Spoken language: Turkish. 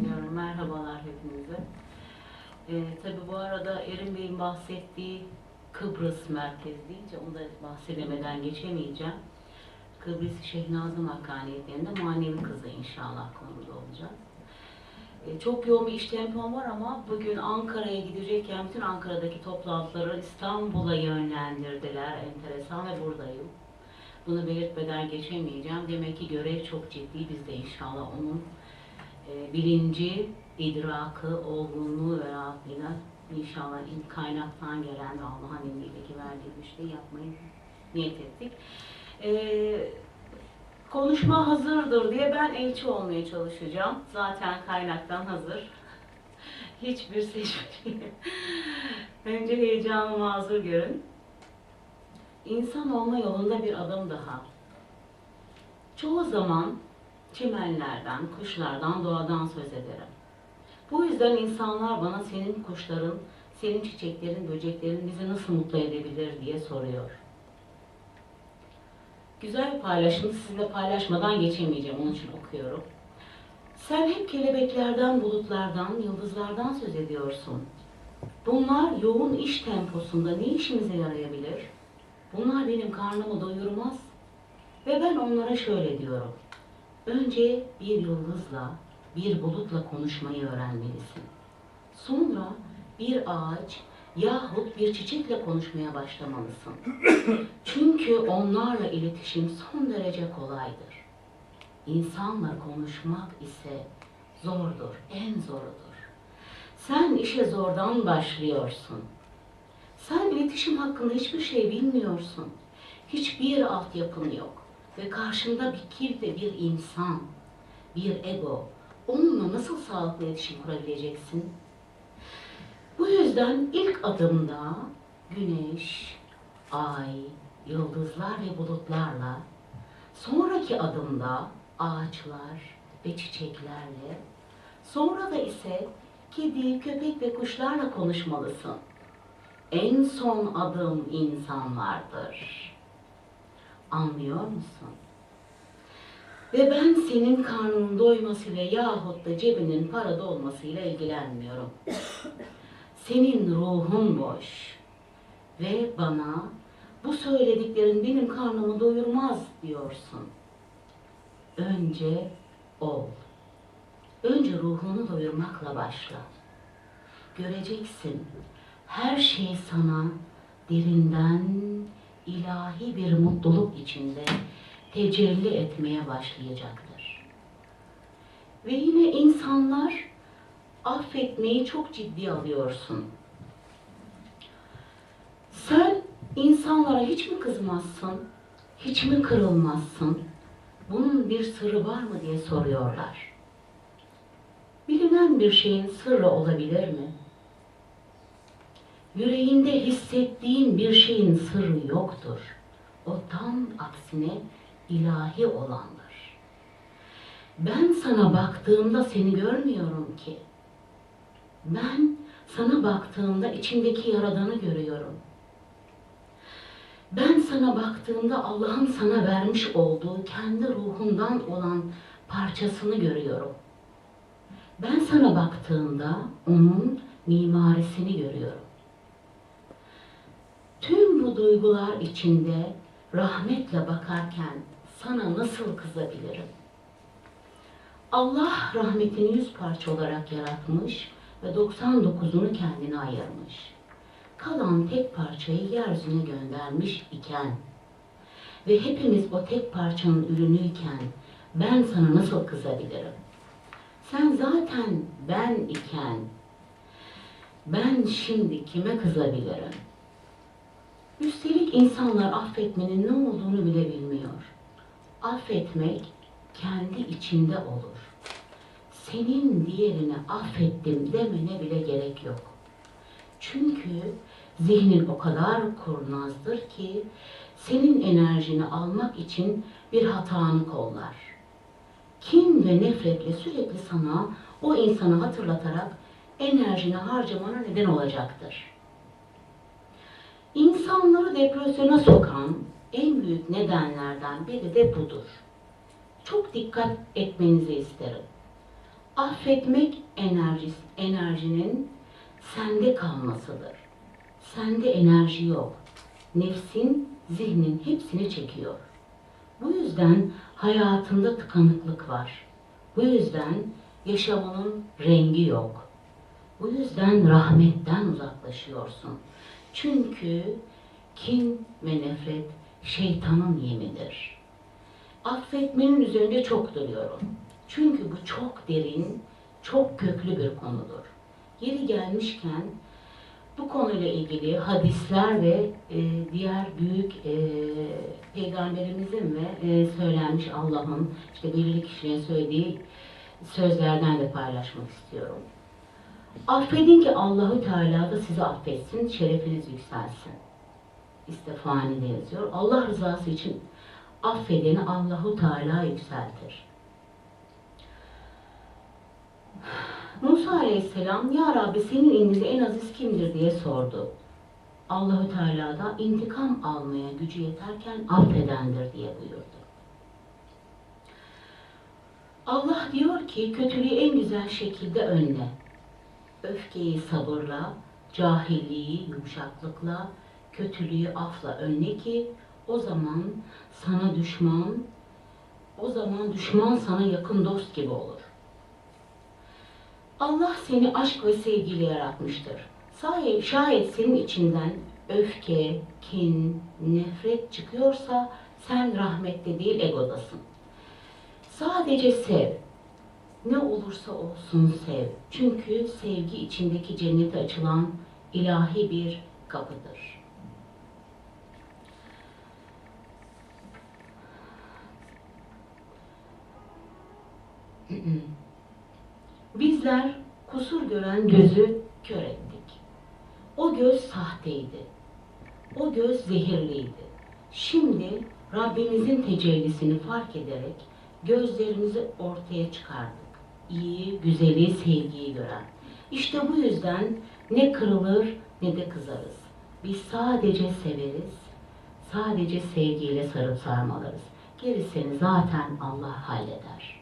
ediyorum. Merhabalar hepinize. Ee, tabii bu arada Erin Bey'in bahsettiği Kıbrıs merkez deyince onu da bahsedemeden geçemeyeceğim. Kıbrıs Şehnazım Hakkaniyetlerinde manevi kızı inşallah konuda olacağız. Ee, çok yoğun bir iş tempom var ama bugün Ankara'ya gidecekken bütün Ankara'daki toplantıları İstanbul'a yönlendirdiler. Enteresan ve buradayım. Bunu belirtmeden geçemeyeceğim. Demek ki görev çok ciddi. Biz de inşallah onun e, bilinci, idrakı, olgunluğu ve rahatlığıyla inşallah in kaynaktan gelen ve Allah'ın emriyle verdiği güçle yapmayı niyet ettik. E, konuşma hazırdır diye ben elçi olmaya çalışacağım. Zaten kaynaktan hazır. Hiçbir seçmeyeyim. Önce heyecanı mazur görün. İnsan olma yolunda bir adım daha. Çoğu zaman çimenlerden, kuşlardan, doğadan söz ederim. Bu yüzden insanlar bana senin kuşların, senin çiçeklerin, böceklerin bizi nasıl mutlu edebilir diye soruyor. Güzel bir paylaşım sizinle paylaşmadan geçemeyeceğim, onun için okuyorum. Sen hep kelebeklerden, bulutlardan, yıldızlardan söz ediyorsun. Bunlar yoğun iş temposunda ne işimize yarayabilir? Bunlar benim karnımı doyurmaz. Ve ben onlara şöyle diyorum. Önce bir yıldızla, bir bulutla konuşmayı öğrenmelisin. Sonra bir ağaç yahut bir çiçekle konuşmaya başlamalısın. Çünkü onlarla iletişim son derece kolaydır. İnsanla konuşmak ise zordur, en zorudur. Sen işe zordan başlıyorsun. Sen iletişim hakkında hiçbir şey bilmiyorsun. Hiçbir altyapın yok. Ve karşında bir kir ve bir insan, bir ego. Onunla nasıl sağlıklı iletişim kurabileceksin? Bu yüzden ilk adımda güneş, ay, yıldızlar ve bulutlarla, sonraki adımda ağaçlar ve çiçeklerle, sonra da ise kedi, köpek ve kuşlarla konuşmalısın. En son adım insanlardır. Anlıyor musun? Ve ben senin karnının doymasıyla yahut da cebinin parada olmasıyla ilgilenmiyorum. Senin ruhun boş. Ve bana bu söylediklerin benim karnımı doyurmaz diyorsun. Önce ol. Önce ruhunu doyurmakla başla. Göreceksin her şey sana derinden ilahi bir mutluluk içinde tecelli etmeye başlayacaktır. Ve yine insanlar affetmeyi çok ciddi alıyorsun. Sen insanlara hiç mi kızmazsın? Hiç mi kırılmazsın? Bunun bir sırrı var mı diye soruyorlar. Bilinen bir şeyin sırrı olabilir mi? Yüreğinde hissettiğin bir şeyin sırrı yoktur. O tam aksine ilahi olandır. Ben sana baktığımda seni görmüyorum ki. Ben sana baktığımda içindeki yaradanı görüyorum. Ben sana baktığımda Allah'ın sana vermiş olduğu kendi ruhundan olan parçasını görüyorum. Ben sana baktığımda onun mimarisini görüyorum. Tüm bu duygular içinde rahmetle bakarken sana nasıl kızabilirim? Allah rahmetini yüz parça olarak yaratmış ve 99'unu kendine ayırmış. Kalan tek parçayı yeryüzüne göndermiş iken ve hepimiz o tek parçanın ürünüyken ben sana nasıl kızabilirim? Sen zaten ben iken ben şimdi kime kızabilirim? Üstelik insanlar affetmenin ne olduğunu bile bilmiyor. Affetmek kendi içinde olur. Senin diğerini affettim demene bile gerek yok. Çünkü zihnin o kadar kurnazdır ki senin enerjini almak için bir hatanı kollar. Kin ve nefretle sürekli sana o insanı hatırlatarak enerjini harcamana neden olacaktır. İnsanları depresyona sokan en büyük nedenlerden biri de budur. Çok dikkat etmenizi isterim. Affetmek enerjisi, enerjinin sende kalmasıdır. Sende enerji yok. Nefsin, zihnin hepsini çekiyor. Bu yüzden hayatında tıkanıklık var. Bu yüzden yaşamının rengi yok. Bu yüzden rahmetten uzaklaşıyorsun. Çünkü kin ve nefret şeytanın yemidir. Affetmenin üzerinde çok duruyorum. Çünkü bu çok derin, çok köklü bir konudur. Yeri gelmişken bu konuyla ilgili hadisler ve e, diğer büyük e, peygamberimizin ve e, söylenmiş Allah'ın işte belirli kişilerin söylediği sözlerden de paylaşmak istiyorum. Affedin ki Allahü Teala da sizi affetsin, şerefiniz yükselsin. İstifanede yazıyor. Allah rızası için affedeni Allahu Teala yükseltir. Musa Aleyhisselam Ya Rabbi senin indinde en aziz kimdir diye sordu. Allahu Teala da intikam almaya gücü yeterken affedendir diye buyurdu. Allah diyor ki kötülüğü en güzel şekilde önle. Öfkeyi sabırla, cahilliği yumuşaklıkla, kötülüğü afla önle ki o zaman sana düşman, o zaman düşman sana yakın dost gibi olur. Allah seni aşk ve sevgiyle yaratmıştır. Şayet, şayet senin içinden öfke, kin, nefret çıkıyorsa sen rahmette değil egodasın. Sadece sev. Ne olursa olsun sev. Çünkü sevgi içindeki cennete açılan ilahi bir kapıdır. Bizler kusur gören gözü kör ettik. O göz sahteydi. O göz zehirliydi. Şimdi Rabbimizin tecellisini fark ederek gözlerimizi ortaya çıkardık. İyi, güzeli, sevgiyi gören. İşte bu yüzden ne kırılır ne de kızarız. Biz sadece severiz, sadece sevgiyle sarıp sarmalarız. Gerisini zaten Allah halleder.